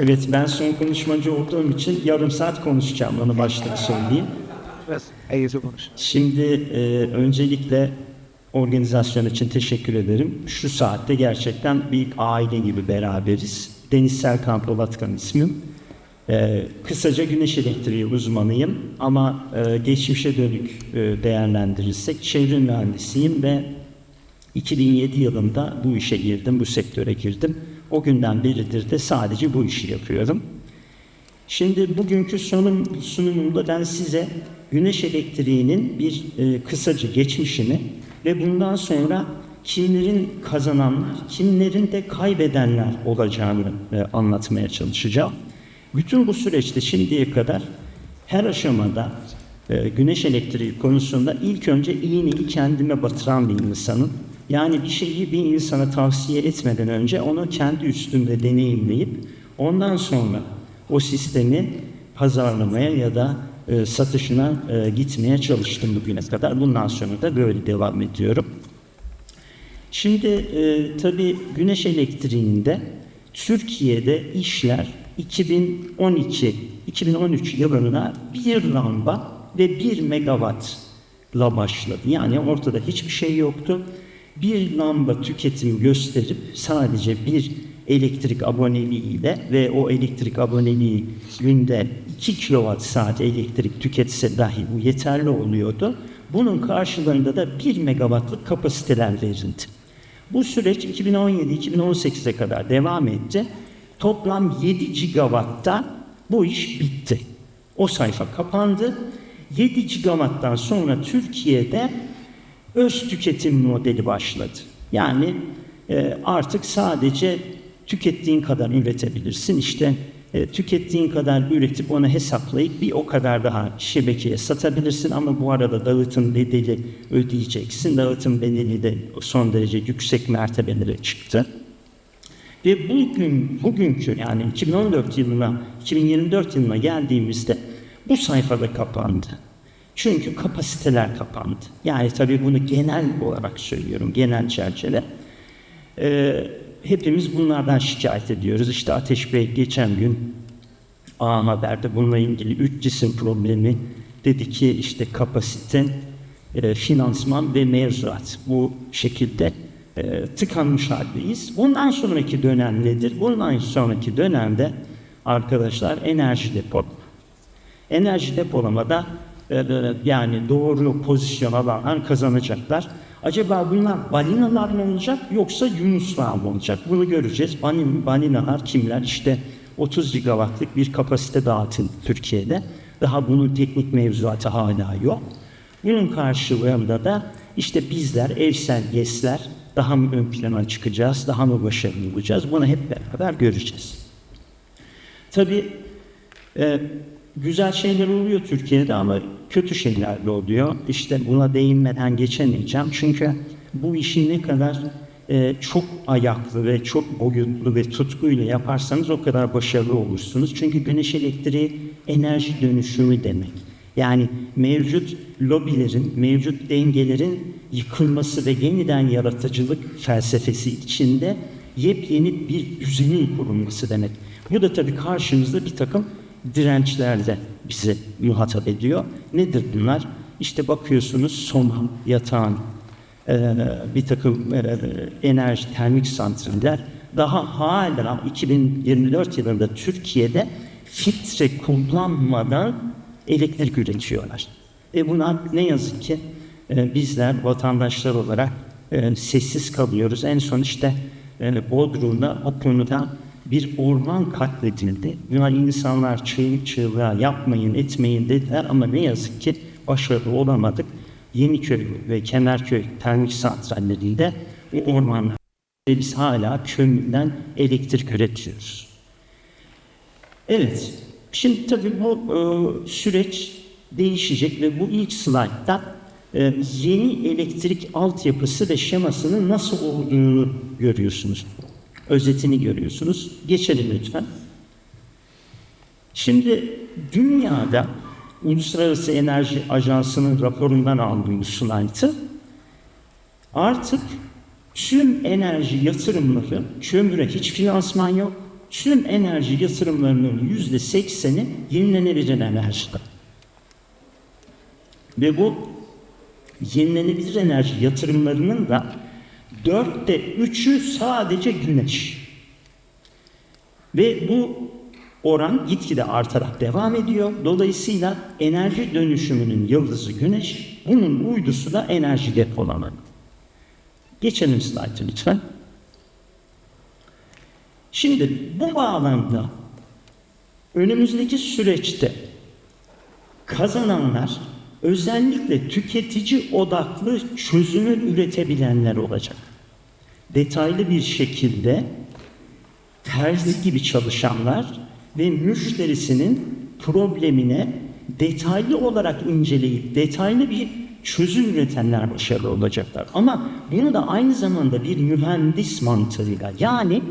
Evet ben son konuşmacı olduğum için yarım saat konuşacağım onu başta söyleyeyim. Şimdi e, öncelikle organizasyon için teşekkür ederim. Şu saatte gerçekten bir aile gibi beraberiz. Deniz Serkan Polatkan ismim. E, kısaca güneş elektriği uzmanıyım ama e, geçmişe dönük e, değerlendirirsek çevre mühendisiyim ve 2007 yılında bu işe girdim, bu sektöre girdim. O günden beridir de sadece bu işi yapıyorum. Şimdi bugünkü sunum, sunumumda ben size güneş elektriğinin bir e, kısaca geçmişini ve bundan sonra kimlerin kazananlar, kimlerin de kaybedenler olacağını e, anlatmaya çalışacağım. Bütün bu süreçte şimdiye kadar her aşamada e, güneş elektriği konusunda ilk önce iğneyi kendime batıran bir insanım. Yani bir şeyi bir insana tavsiye etmeden önce onu kendi üstümde deneyimleyip ondan sonra o sistemi pazarlamaya ya da e, satışına e, gitmeye çalıştım bugüne kadar. Bundan sonra da böyle devam ediyorum. Şimdi e, tabii güneş elektriğinde Türkiye'de işler 2012-2013 yılında bir lamba ve bir megawattla başladı. Yani ortada hiçbir şey yoktu. Bir lamba tüketim gösterip sadece bir elektrik aboneliğiyle ve o elektrik aboneliği günde 2 kilowatt saat elektrik tüketse dahi bu yeterli oluyordu. Bunun karşılığında da 1 megawattlık kapasiteler verildi. Bu süreç 2017-2018'e kadar devam etti. Toplam 7 gigawatta bu iş bitti. O sayfa kapandı. 7 gigawatttan sonra Türkiye'de öz tüketim modeli başladı. Yani e, artık sadece tükettiğin kadar üretebilirsin. İşte e, tükettiğin kadar üretip onu hesaplayıp bir o kadar daha şebekeye satabilirsin ama bu arada dağıtım bedeli ödeyeceksin. Dağıtım bedeli de son derece yüksek mertebelere çıktı. Ve bugün, bugünkü yani 2014 yılına, 2024 yılına geldiğimizde bu sayfada kapandı. Çünkü kapasiteler kapandı. Yani tabii bunu genel olarak söylüyorum, genel çerçeve. Ee, hepimiz bunlardan şikayet ediyoruz. İşte Ateş Bey geçen gün A Haber'de bununla ilgili üç cisim problemi dedi ki işte kapasite, e, finansman ve mevzuat bu şekilde e, tıkanmış haldeyiz. Bundan sonraki dönem nedir? Bundan sonraki dönemde arkadaşlar enerji depolama. Enerji depolamada yani doğru pozisyon alanlar kazanacaklar. Acaba bunlar balinalar mı olacak yoksa yunuslar mı olacak? Bunu göreceğiz. Balin, balinalar kimler? İşte 30 gigawattlık bir kapasite dağıtın Türkiye'de. Daha bunun teknik mevzuatı hala yok. Bunun karşılığında da işte bizler, evsel GES'ler daha mı ön plana çıkacağız, daha mı başarılı olacağız? Bunu hep beraber göreceğiz. Tabii e, güzel şeyler oluyor Türkiye'de ama kötü şeyler de oluyor. İşte buna değinmeden geçemeyeceğim. Çünkü bu işi ne kadar e, çok ayaklı ve çok boyutlu ve tutkuyla yaparsanız o kadar başarılı olursunuz. Çünkü güneş elektriği enerji dönüşümü demek. Yani mevcut lobilerin, mevcut dengelerin yıkılması ve yeniden yaratıcılık felsefesi içinde yepyeni bir düzenin kurulması demek. Bu da tabii karşımızda bir takım dirençlerle bizi muhatap ediyor. Nedir bunlar? İşte bakıyorsunuz Soma, Yatağan, e, bir takım e, enerji termik santraller daha hala 2024 yılında Türkiye'de filtre kullanmadan elektrik üretiyorlar. E buna ne yazık ki e, bizler vatandaşlar olarak e, sessiz kalıyoruz. En son işte e, Bodrum'da o konuda bir orman katledildi. Buna insanlar çığlık çığlığa yapmayın etmeyin dediler ama ne yazık ki başarılı olamadık. Yeniköy ve Kemerköy termik santrallerinde bu ormanlar biz hala kömürden elektrik üretiyoruz. Evet, şimdi tabii bu e, süreç değişecek ve bu ilk slaytta e, yeni elektrik altyapısı ve şemasının nasıl olduğunu görüyorsunuz. Özetini görüyorsunuz. Geçelim lütfen. Şimdi dünyada Uluslararası Enerji Ajansı'nın raporundan aldığımız slaytı artık tüm enerji yatırımları kömüre hiç finansman yok, tüm enerji yatırımlarının yüzde sekseni yenilenebilir enerji. Ve bu yenilenebilir enerji yatırımlarının da dörtte üçü sadece güneş. Ve bu oran gitgide artarak devam ediyor. Dolayısıyla enerji dönüşümünün yıldızı güneş, bunun uydusu da enerji depolama. Geçelim slaytı lütfen. Şimdi bu bağlamda önümüzdeki süreçte kazananlar özellikle tüketici odaklı çözümü üretebilenler olacak. Detaylı bir şekilde terzi gibi çalışanlar ve müşterisinin problemine detaylı olarak inceleyip detaylı bir çözüm üretenler başarılı olacaklar. Ama bunu da aynı zamanda bir mühendis mantığıyla yani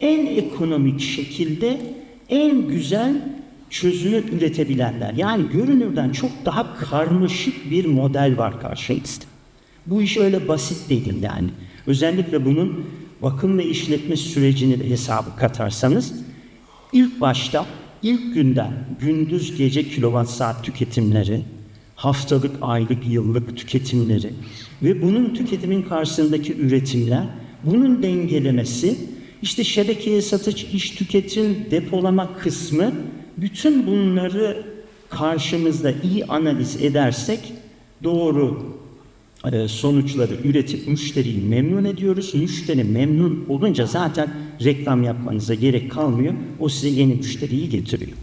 en ekonomik şekilde en güzel çözümü üretebilenler. Yani görünürden çok daha karmaşık bir model var karşımızda. Bu iş öyle basit değil yani. Özellikle bunun bakım ve işletme sürecini de hesabı katarsanız ilk başta ilk günden gündüz gece kilowatt saat tüketimleri, haftalık, aylık, yıllık tüketimleri ve bunun tüketimin karşısındaki üretimler, bunun dengelemesi, işte şebekeye satış, iş tüketim, depolama kısmı bütün bunları karşımızda iyi analiz edersek doğru e, sonuçları üretip müşteriyi memnun ediyoruz. Müşteri memnun olunca zaten reklam yapmanıza gerek kalmıyor. O size yeni müşteriyi getiriyor.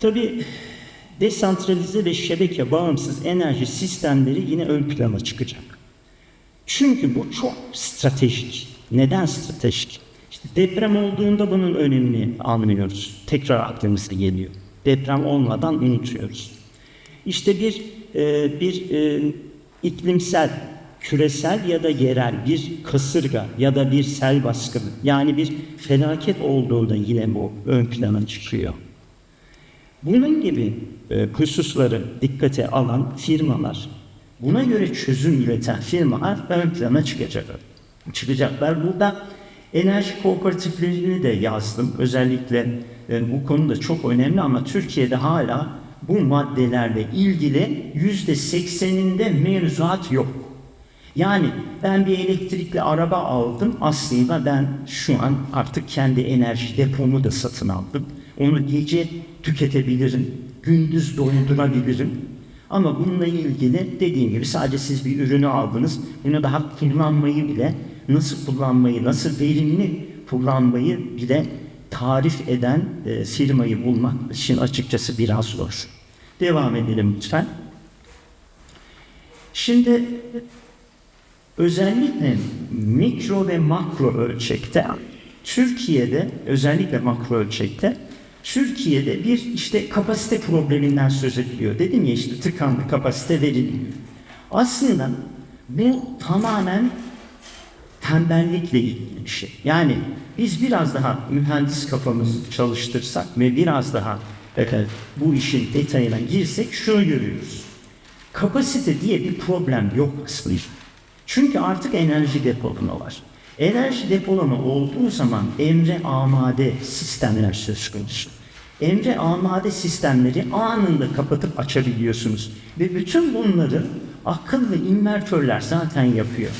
Tabii desantralize ve şebeke bağımsız enerji sistemleri yine ön plana çıkacak. Çünkü bu çok stratejik. Neden stratejik? İşte deprem olduğunda bunun önemini anlıyoruz. Tekrar aklımıza geliyor. Deprem olmadan unutuyoruz. İşte bir e, bir e, iklimsel, küresel ya da yerel bir kasırga ya da bir sel baskını yani bir felaket olduğunda yine bu ön plana çıkıyor. Bunun gibi e, hususları dikkate alan firmalar, buna göre çözüm üreten firmalar ön plana çıkacaklar. Çıkacaklar. Burada enerji kooperatiflerini de yazdım. Özellikle e, bu konu da çok önemli ama Türkiye'de hala bu maddelerle ilgili yüzde sekseninde mevzuat yok. Yani ben bir elektrikli araba aldım. Aslında ben şu an artık kendi enerji depomu da satın aldım. Onu gece tüketebilirim, gündüz doldurabilirim. Ama bununla ilgili dediğim gibi sadece siz bir ürünü aldınız. Bunu daha kullanmayı bile, nasıl kullanmayı, nasıl verimli kullanmayı bile tarif eden e, firmayı bulmak için açıkçası biraz zor. Devam edelim lütfen. Şimdi özellikle mikro ve makro ölçekte Türkiye'de özellikle makro ölçekte Türkiye'de bir işte kapasite probleminden söz ediliyor. Dedim ya işte tıkandı kapasite verilmiyor. Aslında bu tamamen tembellikle ilgili bir şey. Yani biz biraz daha mühendis kafamızı çalıştırsak ve biraz daha evet, bu işin detayına girsek şunu görüyoruz. Kapasite diye bir problem yok aslında. Çünkü artık enerji depolama var. Enerji depolama olduğu zaman emre amade sistemler söz konusu. Emre amade sistemleri anında kapatıp açabiliyorsunuz. Ve bütün bunları akıllı invertörler zaten yapıyor.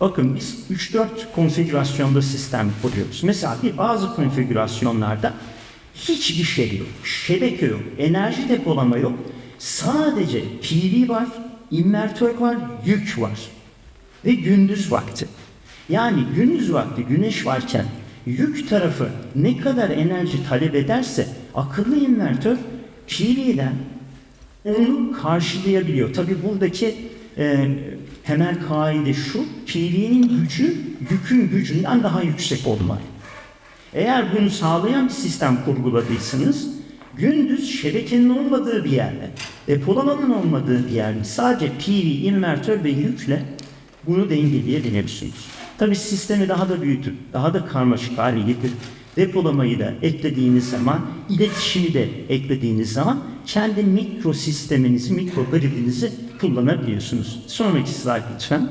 Bakın biz 3-4 konfigürasyonda sistem kuruyoruz. Mesela bir bazı konfigürasyonlarda hiçbir şey yok. Şebeke yok, enerji depolama yok. Sadece PV var, invertör var, yük var. Ve gündüz vakti. Yani gündüz vakti güneş varken yük tarafı ne kadar enerji talep ederse akıllı invertör PV'den onu karşılayabiliyor. Tabi buradaki e, temel kaide şu, PV'nin gücü yükün gücünden daha yüksek olmalı. Eğer bunu sağlayan bir sistem kurguladıysanız, gündüz şebekenin olmadığı bir yerde, depolamanın olmadığı bir yerde sadece PV, invertör ve yükle bunu dengeleyebilirsiniz. Tabi sistemi daha da büyütüp, daha da karmaşık hale getirip, depolamayı da eklediğiniz zaman, iletişimi de eklediğiniz zaman kendi mikro sisteminizi, mikro gridinizi kullanabiliyorsunuz. Sonraki slide lütfen.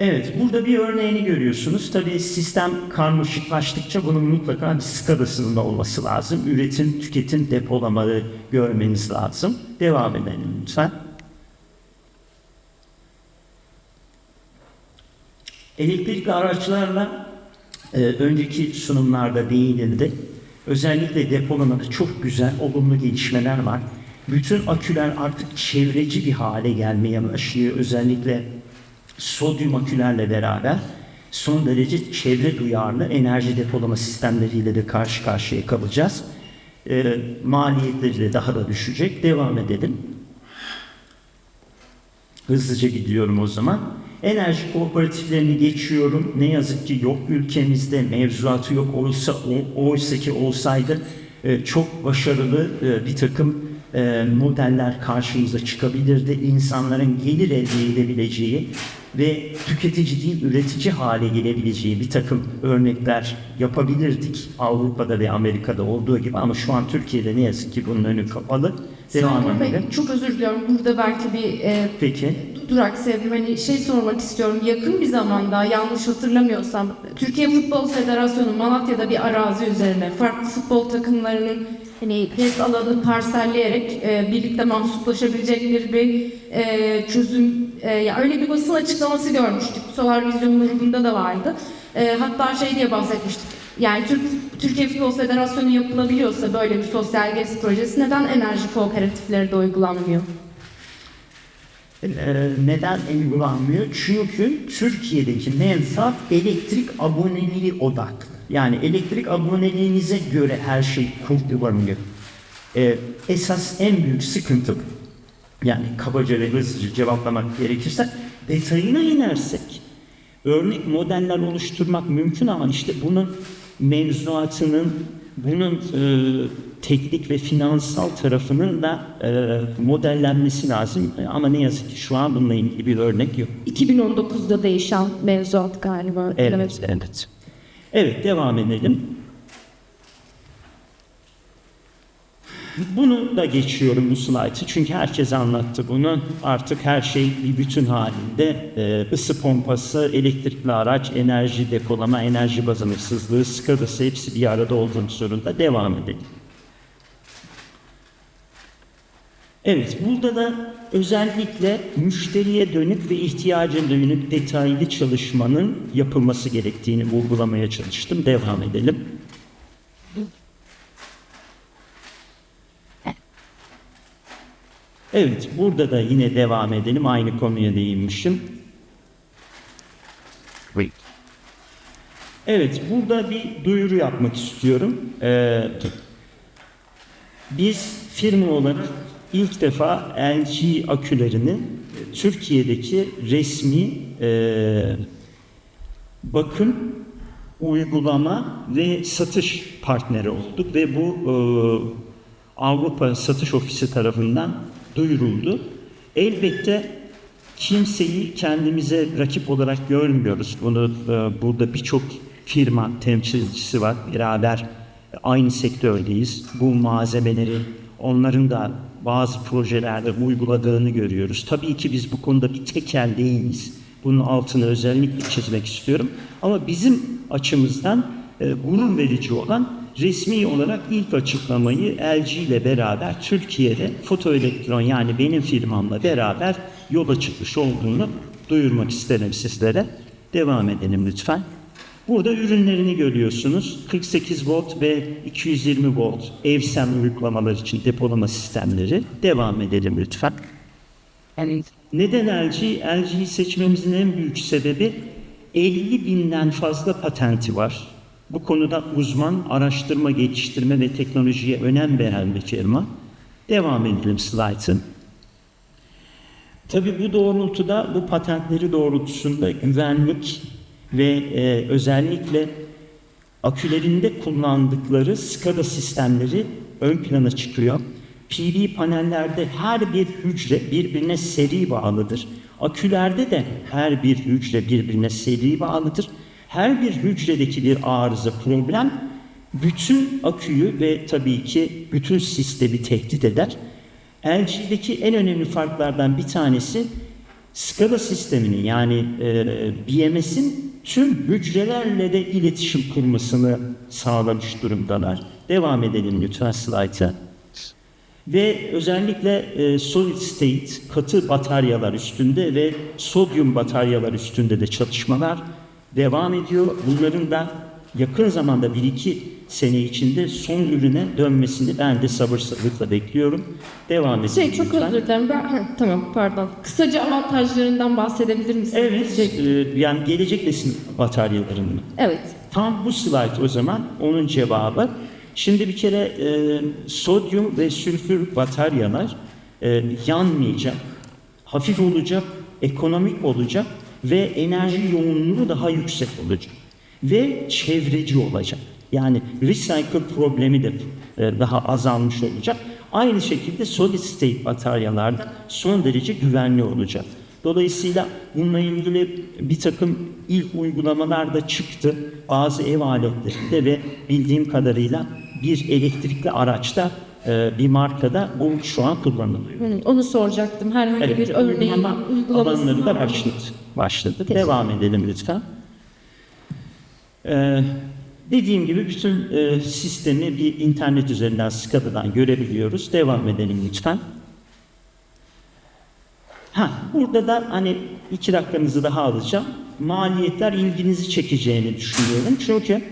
Evet, burada bir örneğini görüyorsunuz. Tabii sistem karmaşıklaştıkça bunun mutlaka bir skalasının da olması lazım. Üretim, tüketim, depolamaları görmeniz lazım. Devam edelim lütfen. Elektrikli araçlarla e, önceki sunumlarda değinildi. Özellikle depolamada çok güzel, olumlu gelişmeler var. Bütün aküler artık çevreci bir hale gelmeye başlıyor. Özellikle sodyum akülerle beraber son derece çevre duyarlı enerji depolama sistemleriyle de karşı karşıya kalacağız. E, maliyetleri de daha da düşecek. Devam edelim. Hızlıca gidiyorum o zaman. Enerji kooperatiflerini geçiyorum. Ne yazık ki yok ülkemizde mevzuatı yok oysa oysa ki olsaydı e, çok başarılı e, bir takım e, modeller karşımıza çıkabilirdi. İnsanların gelir elde edebileceği ve tüketici değil üretici hale gelebileceği bir takım örnekler yapabilirdik Avrupa'da ve Amerika'da olduğu gibi ama şu an Türkiye'de ne yazık ki bunun önü kapalı. Devam Bey, çok özür diliyorum. Burada belki bir e, Peki. Durak sevdim. Hani şey sormak istiyorum. Yakın bir zamanda yanlış hatırlamıyorsam Türkiye Futbol Federasyonu Malatya'da bir arazi üzerine farklı futbol takımlarının hani pes alanı parselleyerek e, birlikte mahsuplaşabilecekleri bir e, çözüm e, ya öyle bir basın açıklaması görmüştük. Solar Vizyon grubunda da vardı. E, hatta şey diye bahsetmiştik. Yani Türk, Türkiye Futbol Federasyonu yapılabiliyorsa böyle bir sosyal GES projesi neden enerji kooperatifleri de uygulanmıyor? Ee, neden uygulanmıyor? Çünkü Türkiye'deki mevzuat elektrik aboneliği odaklı. Yani elektrik aboneliğinize göre her şey kurgulanıyor. Ee, esas en büyük sıkıntı bu. yani kabaca ve hızlıca cevaplamak gerekirse detayına inersek örnek modeller oluşturmak mümkün ama işte bunun mevzuatının bunun e, teknik ve finansal tarafının da e, modellenmesi lazım. E, Ama ne yazık ki şu an bununla ilgili bir örnek yok. 2019'da değişen mevzuat galiba. Evet, evet. Evet, devam edelim. Bunu da geçiyorum bu slaytı çünkü herkes anlattı bunu. Artık her şey bir bütün halinde. Ee, ısı pompası, elektrikli araç, enerji depolama, enerji bazanıksızlığı, skadası hepsi bir arada olmak zorunda. Devam edelim. Evet, burada da özellikle müşteriye dönük ve ihtiyaca dönük detaylı çalışmanın yapılması gerektiğini vurgulamaya çalıştım. Devam edelim. Evet, burada da yine devam edelim. Aynı konuya değinmişim. Evet, burada bir duyuru yapmak istiyorum. Ee, biz firma olarak ilk defa LG akülerini e, Türkiye'deki resmi e, bakım, uygulama ve satış partneri olduk ve bu e, Avrupa Satış Ofisi tarafından duyuruldu. Elbette kimseyi kendimize rakip olarak görmüyoruz. Bunu e, burada birçok firma temsilcisi var. Beraber aynı sektördeyiz. Bu malzemeleri onların da bazı projelerde uyguladığını görüyoruz. Tabii ki biz bu konuda bir tekel değiliz. Bunun altını özellikle çizmek istiyorum. Ama bizim açımızdan e, gurur verici olan resmi olarak ilk açıklamayı LG ile beraber Türkiye'de fotoelektron yani benim firmamla beraber yola çıkmış olduğunu duyurmak isterim sizlere. Devam edelim lütfen. Burada ürünlerini görüyorsunuz. 48 volt ve 220 volt evsem uygulamalar için depolama sistemleri. Devam edelim lütfen. Neden LG? LG'yi seçmemizin en büyük sebebi 50 binden fazla patenti var. Bu konuda uzman, araştırma, geliştirme ve teknolojiye önem veren bir firma. Devam edelim slaytın. Tabii bu doğrultuda, bu patentleri doğrultusunda güvenlik ve e, özellikle akülerinde kullandıkları SCADA sistemleri ön plana çıkıyor. PV panellerde her bir hücre birbirine seri bağlıdır. Akülerde de her bir hücre birbirine seri bağlıdır. Her bir hücredeki bir arıza problem bütün aküyü ve tabii ki bütün sistemi tehdit eder. LG'deki en önemli farklardan bir tanesi SCADA sistemini yani e, BMS'in tüm hücrelerle de iletişim kurmasını sağlamış durumdalar. Devam edelim lütfen slayta. Ve özellikle e, solid state katı bataryalar üstünde ve sodyum bataryalar üstünde de çalışmalar devam ediyor. Bunların da yakın zamanda 1-2 sene içinde son ürüne dönmesini ben de sabırsızlıkla bekliyorum. Devam edelim Şey çok lütfen. özür dilerim. Ben, Heh, tamam pardon. Kısaca avantajlarından bahsedebilir misiniz? Evet, Şey, e, yani gelecek nesil bataryalarının evet. Tam bu slide o zaman onun cevabı. Şimdi bir kere e, sodyum ve sülfür bataryalar e, yanmayacak, hafif olacak, ekonomik olacak ve enerji yoğunluğu daha yüksek olacak. Ve çevreci olacak. Yani recycle problemi de e, daha azalmış olacak. Aynı şekilde solid state bataryalarda son derece güvenli olacak. Dolayısıyla bununla ilgili bir takım ilk uygulamalar da çıktı. Bazı ev aletlerinde ve bildiğim kadarıyla bir elektrikli araçta e, bir markada bu şu an kullanılıyor. Hı, Onu soracaktım. Herhangi Evet, bir örneğin uygulama uygulaması alanları da başladı. başladı. Devam edelim lütfen. Ee, dediğim gibi bütün e, sistemi bir internet üzerinden SCADA'dan görebiliyoruz. Devam edelim lütfen. Ha, burada da hani iki dakikanızı daha alacağım. Maliyetler ilginizi çekeceğini düşünüyorum. Çünkü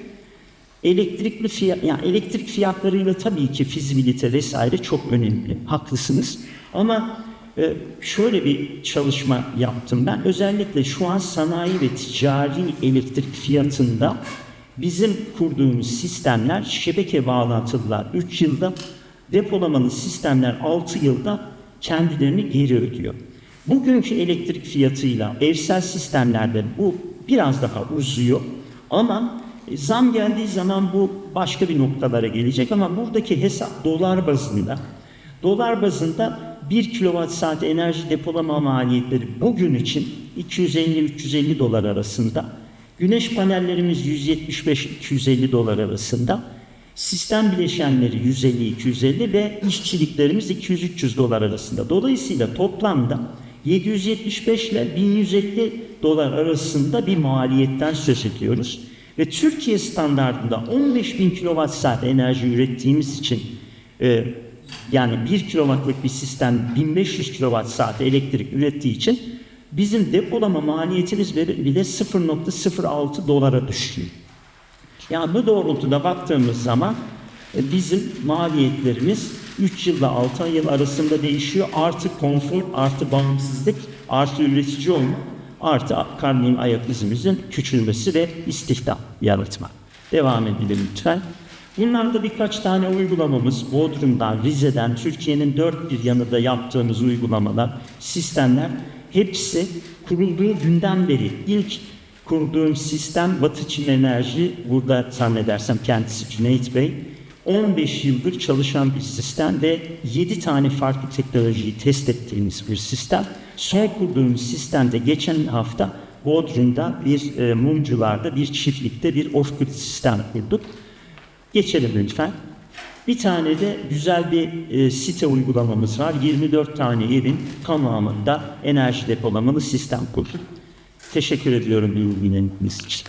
elektrikli fiyat, yani elektrik fiyatlarıyla tabii ki fizibilite vesaire çok önemli. Haklısınız. Ama e, şöyle bir çalışma yaptım ben. Özellikle şu an sanayi ve ticari elektrik fiyatında bizim kurduğumuz sistemler şebeke bağlantılılar 3 yılda, depolamalı sistemler 6 yılda kendilerini geri ödüyor. Bugünkü elektrik fiyatıyla evsel sistemlerde bu biraz daha uzuyor ama e, zam geldiği zaman bu başka bir noktalara gelecek ama buradaki hesap dolar bazında. Dolar bazında 1 kilowatt saat enerji depolama maliyetleri bugün için 250-350 dolar arasında. Güneş panellerimiz 175-250 dolar arasında. Sistem bileşenleri 150-250 ve işçiliklerimiz 200-300 dolar arasında. Dolayısıyla toplamda 775 ile 1150 dolar arasında bir maliyetten söz ediyoruz. Ve Türkiye standartında 15 bin kilowatt saat enerji ürettiğimiz için e, yani 1 kilowattlık bir sistem 1500 kilowatt saat elektrik ürettiği için bizim depolama maliyetimiz bile 0.06 dolara düşüyor. Yani bu doğrultuda baktığımız zaman e, bizim maliyetlerimiz 3 yılla 6 yıl arasında değişiyor. Artı konfor, artı bağımsızlık, artı üretici olma, artı karbon ayak izimizin küçülmesi ve istihdam yaratma. Devam edelim lütfen. Bunlarda birkaç tane uygulamamız Bodrum'dan, Rize'den, Türkiye'nin dört bir yanında yaptığımız uygulamalar, sistemler hepsi kurulduğu günden beri ilk kurduğum sistem Batı Çin Enerji, burada zannedersem kendisi Cüneyt Bey, 15 yıldır çalışan bir sistem ve 7 tane farklı teknolojiyi test ettiğimiz bir sistem. Son kurduğumuz sistemde geçen hafta Bodrum'da bir e, mumcularda bir çiftlikte bir off-grid sistem kurduk. Geçelim lütfen. Bir tane de güzel bir e, site uygulamamız var. 24 tane evin tamamında enerji depolamalı sistem kurduk. Teşekkür ediyorum ilgilendiğiniz için.